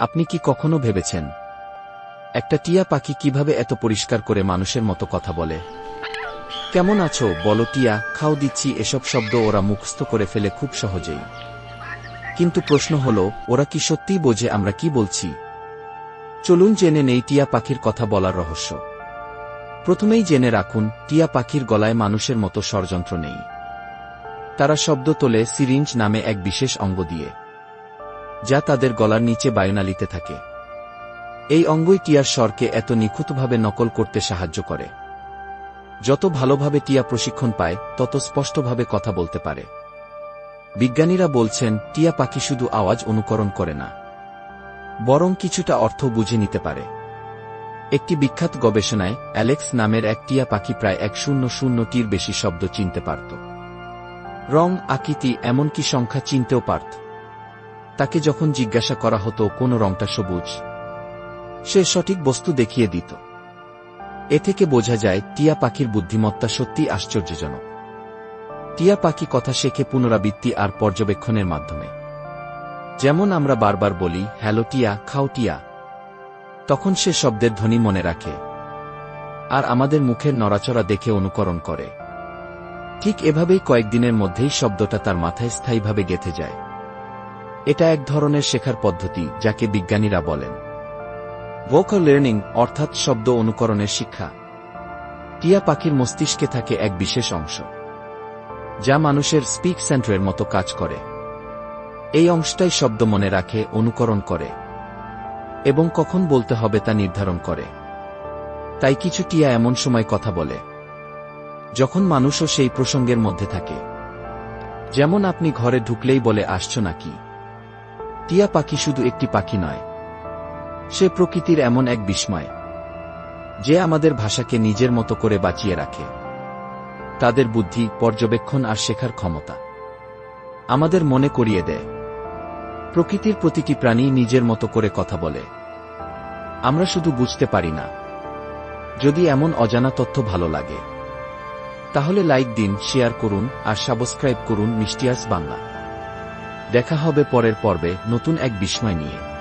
আপনি কি কখনো ভেবেছেন? একটা টিয়া পাখি কীভাবে এত পরিষ্কার করে মানুষের মতো কথা বলে? কেমন আছো? বলো টিয়া, খাও দিচ্ছি এসব শব্দ ওরা মুখস্থ করে ফেলে খুব সহজেই। কিন্তু প্রশ্ন হল, ওরা কি সত্যিই বোঝে আমরা কি বলছি? চলুন জেনে নেই টিয়া পাখির কথা বলার রহস্য। প্রথমেই জেনে রাখুন, টিয়া পাখির গলায় মানুষের মতো ষড়যন্ত্র নেই। তারা শব্দ তোলে, সিরিঞ্জ নামে এক বিশেষ অঙ্গ দিয়ে। যা তাদের গলার নিচে বায়ুনালিতে থাকে। এই অঙ্গই টিয়ার স্বরকে এত নিখুঁতভাবে নকল করতে সাহায্য করে। যত ভালোভাবে টিয়া প্রশিক্ষণ পায়, তত স্পষ্টভাবে কথা বলতে পারে। বিজ্ঞানীরা বলছেন, টিয়া পাখি শুধু আওয়াজ অনুকরণ করে না, বরং কিছুটা অর্থ বুঝে নিতে পারে। একটি বিখ্যাত গবেষণায় অ্যালেক্স নামের এক টিয়া পাখি প্রায় এক শূন্য শূন্যটির বেশি শব্দ চিনতে পারত। রং, আকৃতি, এমনকি সংখ্যা চিনতেও পারত। তাকে যখন জিজ্ঞাসা করা হতো কোন রংটা সবুজ, সে সঠিক বস্তু দেখিয়ে দিত। এ থেকে বোঝা যায়, টিয়া পাখির বুদ্ধিমত্তা সত্যি আশ্চর্যজনক। টিয়া পাখি কথা শেখে পুনরাবৃত্তি আর পর্যবেক্ষণের মাধ্যমে। যেমন আমরা বারবার বলি, হ্যালো টিয়া, খাও টিয়া। তখন সে শব্দের ধ্বনি মনে রাখে। আর আমাদের মুখের নড়াচড়া দেখে অনুকরণ করে। ঠিক এভাবেই কয়েকদিনের মধ্যেই শব্দটা তার মাথায় স্থায়ীভাবে গেঁথে যায়। এটা এক ধরনের শেখার পদ্ধতি যাকে বিজ্ঞানীরা বলেন। ভোকাল লার্নিং অর্থাৎ শব্দ অনুকরণের শিক্ষা। টিয়া পাখির মস্তিষ্কে থাকে এক বিশেষ অংশ, যা মানুষের স্পিক সেন্টারের মতো কাজ করে। এই অংশটাই শব্দ মনে রাখে, অনুকরণ করে এবং কখন বলতে হবে তা নির্ধারণ করে। তাই কিছু টিয়া এমন সময় কথা বলে, যখন মানুষও সেই প্রসঙ্গের মধ্যে থাকে, যেমন আপনি ঘরে ঢুকলেই বলে, আসছো নাকি টিয়া পাখি শুধু একটি পাখি নয়। সে প্রকৃতির এমন এক বিস্ময়, যে আমাদের ভাষাকে নিজের মতো করে বাঁচিয়ে রাখে। তাদের বুদ্ধি, পর্যবেক্ষণ আর শেখার ক্ষমতা আমাদের মনে করিয়ে দেয়। প্রকৃতির প্রতিটি প্রাণী নিজের মতো করে কথা বলে। আমরা শুধু বুঝতে পারি না। যদি এমন অজানা তথ্য ভালো লাগে, তাহলে লাইক দিন, শেয়ার করুন আর সাবস্ক্রাইব করুন মিষ্টিয়াস বাংলা। দেখা হবে পরের পর্বে নতুন এক বিস্ময় নিয়ে।